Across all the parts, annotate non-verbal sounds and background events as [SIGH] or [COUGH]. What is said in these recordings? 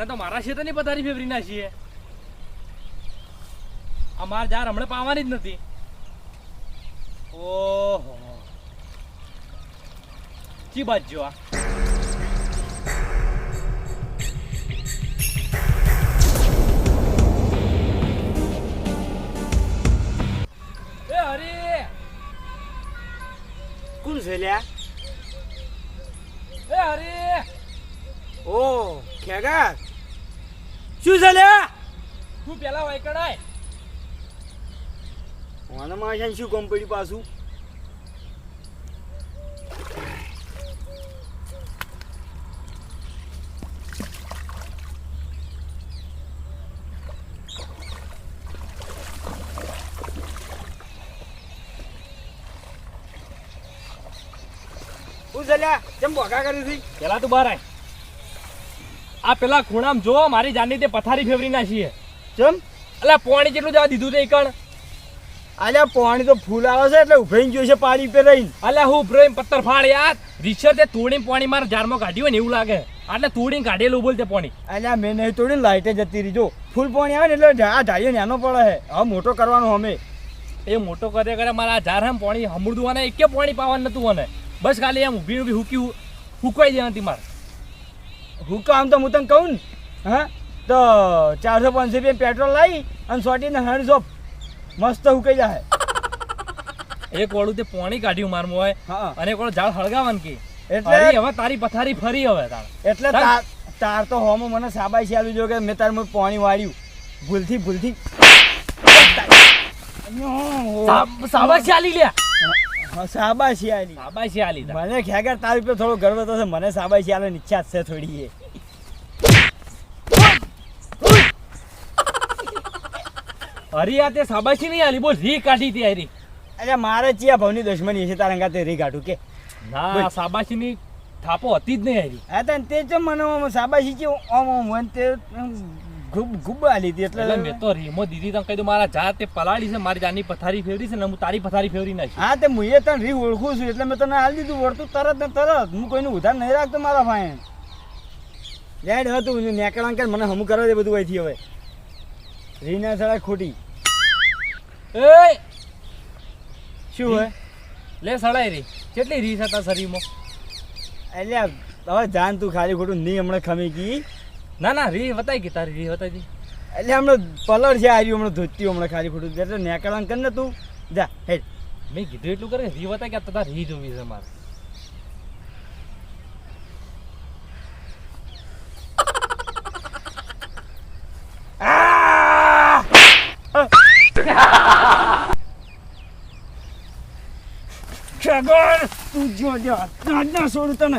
ઓને તો મારા ક્ષેત્રની પથારી ફેવરી નાખીએ અમાર જાર હમણાં પાવાની જ નથી. ઓહો. ચી બાજ જો આ કોણ છે લ્યા? એ હરી. ઓ ખેગા શું છે લ્યા? તું પેલા વાયકડાય કોને માં શું કામ પડ્યું પાછું? શું છે લ્યા? કેમ ભોગા કરી હતી? પેલા તું બહાર આય. આ પેલા ખૂણામાં જો મારી જાનની તે પથારી ફેવરી નાખીએ ચમ? અલ્યા પોણી જેટલું જવા દીધું તે કણ આલ્યા પાણી તો ફૂલ આવે છે એટલે ઉભરાઈ ગયું છે પાણી પે રહીને. અલ્યા હું પ્રેમ પથ્થર ફાડ યાર. રીસર તે તોડીને પાણી મારા જારમાં કાઢ્યું હોય ને એવું લાગે. એટલે તોડીને કાઢેલું બોલ તે પાણી. અલ્યા મેં નહીં તોડીને લાઇટે જતી રહી. જો ફૂલ પાણી આવે ને એટલે આ ઢાળીઓ નાનો પડે છે. હવે મોટો કરવાનો અમે. એ મોટો કરે કરે મારા આ ઝાડ એમ પાણી હમુરદું અને એકે પાણી પાવાનું નતું મને બસ ખાલી એમ ઊભી ઊભી હુકી હુકવાઈ દેવાતી મારે. હું આમ તો હું તને કહું ને હા? તો ચારસો પાંચસો રૂપિયા પેટ્રોલ લાવી અને સોટીને હેન્ડ સોપ મસ્ત હુકાઈ જાય. એક વાળું તે પોણી કાઢ્યું મારમું હોય હા. અને એક વાળું ઝાડ હળગાવન કે. એટલે હવે તારી પથારી ફરી હવે તાર. એટલે તાર. તો હોમો મને સાબાઈ આલું જો કે મેં તાર મેં પોણી વાળ્યું. ભૂલથી ભૂલથી. સાબાઈ ચાલી લ્યા હા, શાબાશી આલી સાબાશી આલી. મને ખેગર તાર ઉપર થોડો ગર્વ થશે મને સાબાશી આલવાની ઈચ્છા છે થોડી એ હરી આ તે સાબાશી નહીં આલી બોલ રી કાઢી તી હરી અરે મારે ચિયા ભવની દુશ્મની છે તારા કાતે રી કાઢું કે. ના. સાબાશીની થાપો હતી જ નહીં હરી હા તે જ મને સાબાશી છે ઓમ ઓમ તે ગુબ ગુબા આલી હતી એટલે મેં તો રીમો દીધી. તમે કહી દઉં મારા જાતે પલાળી છે મારી જાનની પથારી ફેવરી છે ને હું તારી પથારી ફેવરી નાખી હા તે હું એ તને રી ઓળખું છું એટલે મેં તને હાલ દીધું. વળતું તરત ને તરત. હું કોઈનું ઉધાર નહીં રાખતો મારા ફાઈન લેડ હતું નેકળાં કે મને હમું કરવા દે બધું અહીંથી હવે. રી ના સળાય ખોટી. એ શું હોય? લે સડાઈ રી. કેટલી રીસ હતા શરીરમાં? એટલે હવે જાન તું ખાલી ખોટું નહીં હમણાં ખમી ગઈ. ના ના રી બતાવી ગઈ તારી રી બતાવી એટલે હમણાં પલર છે આવ્યું હમણાં ધોતી હમણાં ખાલી ખોટું એટલે નેકળાં કર ને તું. જા હેડ. મેં કીધું એટલું કરે રી બતાવી ગયા તાર રી જોવી છે મારે. તું જો જો. ના છોડું તને.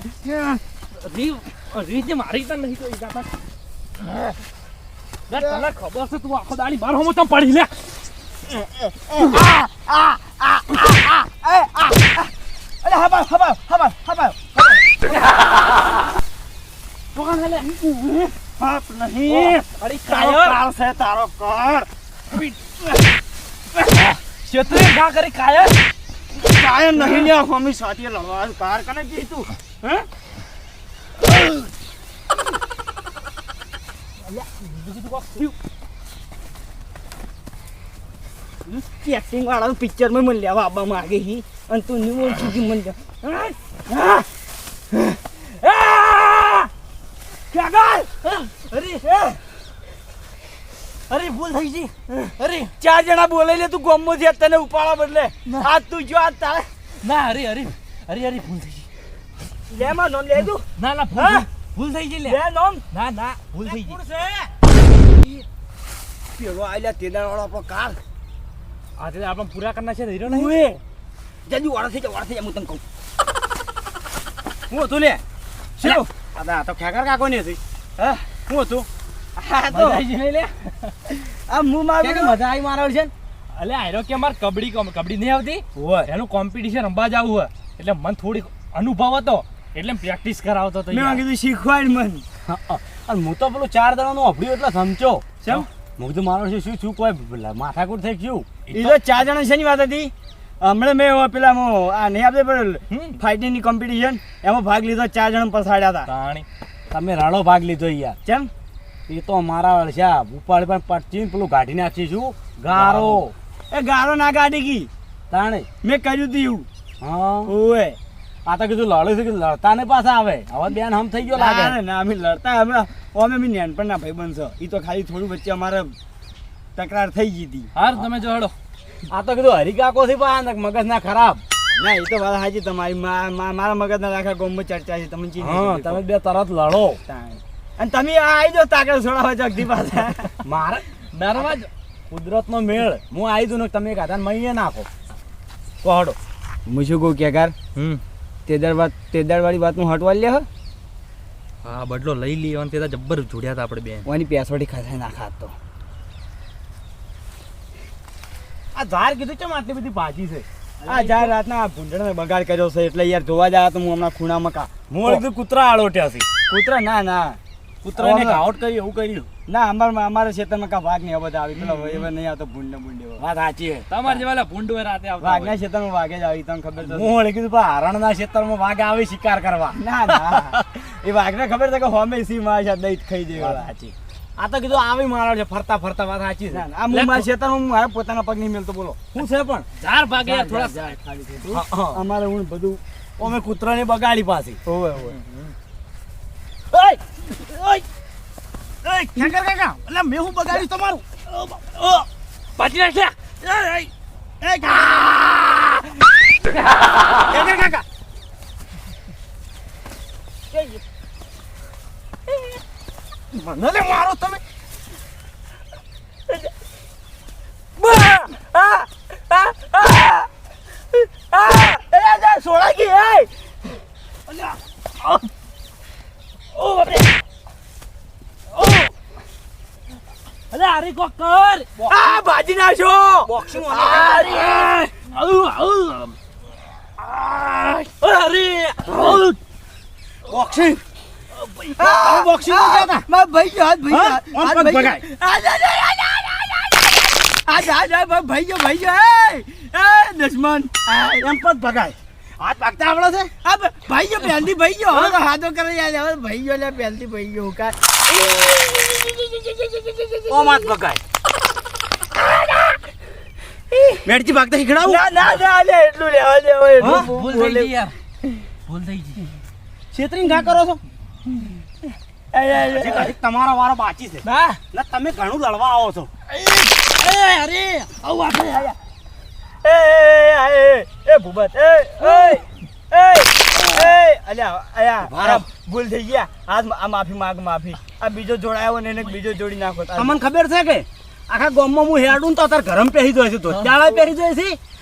રી રી મારી તને નહીં કોઈ તને ખબર છે તું આખો દાડી બાર હોમો તમ પડી લે અરે હબા હબા હબા હબા કોણ લે હાપ નહીં અરે તારો કાળ છે તારો કર ક્ષેત્રે ગા કરી કાયર કાય નહીં ને મમ્મી સાથે લડવા કાર કને કીધું હે એક્ટિંગ વાળા પિક્ચરમાં મને લેવા આવવા માંગે હી. અને તું નહીં બોલ છું મને! અરે! અરે ભૂલ થઈ ગઈ. અરે ચાર જણા બોલાઈ લે તું ગોમો છે તને ઉપાડવા બદલે. આજ તું જો આજ તારે. ના હરી હરી હરી હરી ભૂલ થઈ ગઈ. લે માં નોમ લે તું ના ના ભૂલ? ભૂલ થઈ ગઈ લે. નોમ. ના ના ભૂલ થઈ ગઈ. પેલો આલ્યા તેદાર વાળો આપણો કાર આજે આપણે પૂરા કરના છે હીરો નહીં? જલ્દી વાળા થઈ જા વાળા થઈ જા હું તને કહું. હું હતું લે. શું? આ તો ખેકર કાકો ને હતી. હા? હું હતું? ગઈ નહીં લે. આ મુ મારું કે મજા આવી મારો છે? અલે આયરો કે માર કબડ્ડી કોમ- કબડ્ડી નહીં આવતી? હોય. એનું કોમ્પિટિશન રમવા જવું હોય. એટલે મન થોડીક અનુભવ હતો. એટલે પ્રેક્ટિસ કરાવતો હતો મેં. કીધું શીખવાડ મન. અને હું. તો પેલું ચાર દડાનું અભડ્યું એટલે સમજો. શું હું. કીધું મારો શું શું શું કોઈ માથાકૂટ થઈ ગયું? એ તો ચાર જણા છે ની વાત હતી? હમણાં મેં પેલા આ નહીં આપે પેલું. ફાઇટિંગની કોમ્પિટિશન એમાં ભાગ લીધો ચાર જણા પસાડ્યા હતા. તમે રાડો ભાગ લીધો યાર. કેમ? એ તો મારા અળશા ઉપાડ પણ પચીને પેલું કાઢી નાખીશું ગારો. એ ગારો ના ગાડી ગઈ. તાણે. મેં કર્યું હતું એવું. હા. ઓય આ તો કીધું લડે છે કે લડતા ને પાછા આવે. હવે બેન હમ થઈ ગયો લાગે. ના ના અમે લડતા અમે અમે બી નાનપણના ભાઈ બનશો એ તો ખાલી થોડું વચ્ચે અમારે તકરાર થઈ ગઈ હતી. હાર તમે જો હેડો. આ તો કીધું હરિકાકો થી પણ મગજ ના ખરાબ. ના એ તો વાત સાચી તમારી મારા મગજ મગજના આખા ગામમાં ચર્ચા છે તમે ચીજ તમે બે તરત લડો. અને તમે આવી જાઓ તાકડ છોડાવવા જગદી પાસે મારે નરવા જ કુદરત નો મેળ. હું આવી દઉં ને તમે એક આધાર મહીએ નાખો. તો હડો. હું શું કહું કેકાર હમ. તેદાર વાત તેદાર વાત હું હટવા લે હા. બદલો લઈ લઈએ અને તે જબ્બર જોડ્યા હતા આપણે બેન. ઓની પેસવાડી ખાતા નાખા તો. આ ઝાર કીધું ચમ આટલી બધી ભાજી છે. આ જાર રાતના ભૂંડળને બગાડ કર્યો છે એટલે યાર જોવા જાય તો હું હમણાં ખૂણામાં કા હું એકદમ કૂતરા આળોટ્યા છે. કૂતરા? ના ના. કૂતરાને હમણાં- કરી એવું કર્યું? ના અમારા અમારા ખેતરમાં કા વાઘ નહીં બધા આવી. પેલો એવા નહીં આવતો ભૂંડ ભૂંડ વાત સાચી છે. તમારે જેવા ભૂંડ રાતે આવતા વાઘના. ખેતરમાં વાઘે જ આવી તમને ખબર હું વળી કીધું પણ હરણના ક્ષેત્રમાં વાઘ આવે શિકાર કરવા. ના ના. [LAUGHS] એ વાઘને ખબર છે કે હોમે સી માં છે દહીં ખાઈ વાત સાચી. આ તો કીધું આવી મારો છે ફરતા ફરતા. વાત સાચી છે. આ હું મારા ખેતરમાં હું મારા પોતાના પગ નહીં મેલતો બોલો. શું છે પણ? ઝાર ભાગે થોડા. હા, હા. અમારે હું બધું અમે કૂતરાને બગાડી પાછી. ઓવે ઓવે ઓય! ઓય! ઓય! કાકા કાકા એટલે મેં હું બગાડ્યું તમારું? ઓ પાછી નાખ્યા એ એ કાકા કાકા મને લે મારો તમે. અરે આરી કોક કર. આ ભાજી નાખો બોક્સિંગ અરે આઉ આઉ અરે આઉ બોક્સિંગ. બોક્સિંગ હતા મારા ભાઈ જો હાથ ભાઈ હાથ ભાઈ. આ જા, જા, ભાઈ જો, ભાઈ જો, એ, એ, દુશ્મન. એમ પગ ભગાય. હાથ ભાગતા આવડે છે? હા ભાઈ જો, પહેલથી ભાઈ જો. હવે તો હાથો કરે યાદ હવે ભાઈ જો, લે, પહેલથી ભાઈ જો. કા- ઓમ હાથ પકાય મેડજી ભાગતા શીખડાવું? ના, ના, ના, લે, એટલું લેવા દે, હવે એટલું ભૂલ થઈ ગઈ યાર. ભૂલ થઈ ગઈ. છેતરી ના કરો છો? તમારો વારો બાકી છે. ના. ના તમે ઘણું લડવા આવો છો. અરે અરે, આવું આપણે આયા. એ, એ, એ, ભૂબત એ, એ, એ, એ, અલ્યા, અલ્યા, ભૂલ થઈ ગયા. આ આ માફી માગ માફી. આ બીજો જોડાયો ને એને બીજો જોડી નાખો તમને ખબર છે કે આખા ગામમાં હું હેડું તો અત્યારે ગરમ પહેરી દો છે. ધોતિયાળા પહેરી છે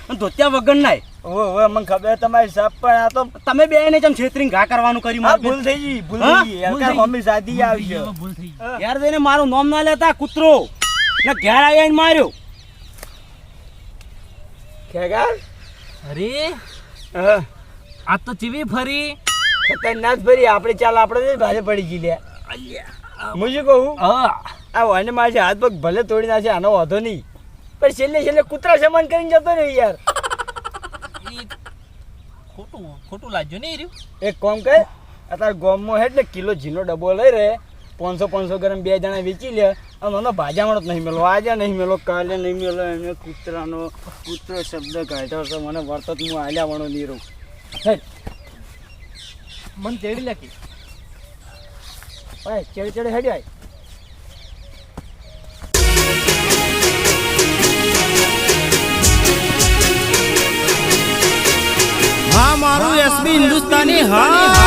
અને ધોતિયા વગર નાય. ઓવે ઓવે મને ખબર તમારી સાપ પણ આ તો તમે બે ને જેમ છેતરીને ઘા કરવાનું કર્યું આ ભૂલ થઈ ગઈ ભૂલ થઈ ગઈ. યાર મમ્મી સાદી આવી ગયો ભૂલ થઈ ગઈ. યાર જઈને મારું નામ ના લેતા કૂતરો. ને ઘેર આવીને માર્યો. ખેગાર અરે હા, આ તો ચીવી ફરી. ખતરનાક ફરી. આપણે ચાલ આપણે ભારે પડી ગઈ લે હું શું કહું? હા. આ વાને મારે હાથ પગ ભલે તોડી નાખે આનો વાંધો નહીં. પણ છેલ્લે છેલ્લે કૂતરા સમાન કરીને જતો રહ્યો યાર. ખોટું ખોટું લાગ્યું નહીં રહ્યું? એક કોમ કર અત્યારે ગોમમાં ને કિલો ઝીનો ડબ્બો લઈ રહે પાંચસો પાંચસો ગ્રામ બે જણા વેચી લે. મને ભાજામણો જ નહીં મેલો. આજે નહીં મેલો, કાલે નહીં મેલો એને કૂતરાનો કૂતરો શબ્દ કાઢ્યો છે. મને વર્તત હું આલ્યા વણો નહીં રહું. મને તેડી લાગી. ભાઈ ચેડે ચેડે હેડ ભાઈ હા, મારું એસબી હિન્દુસ્તાની હા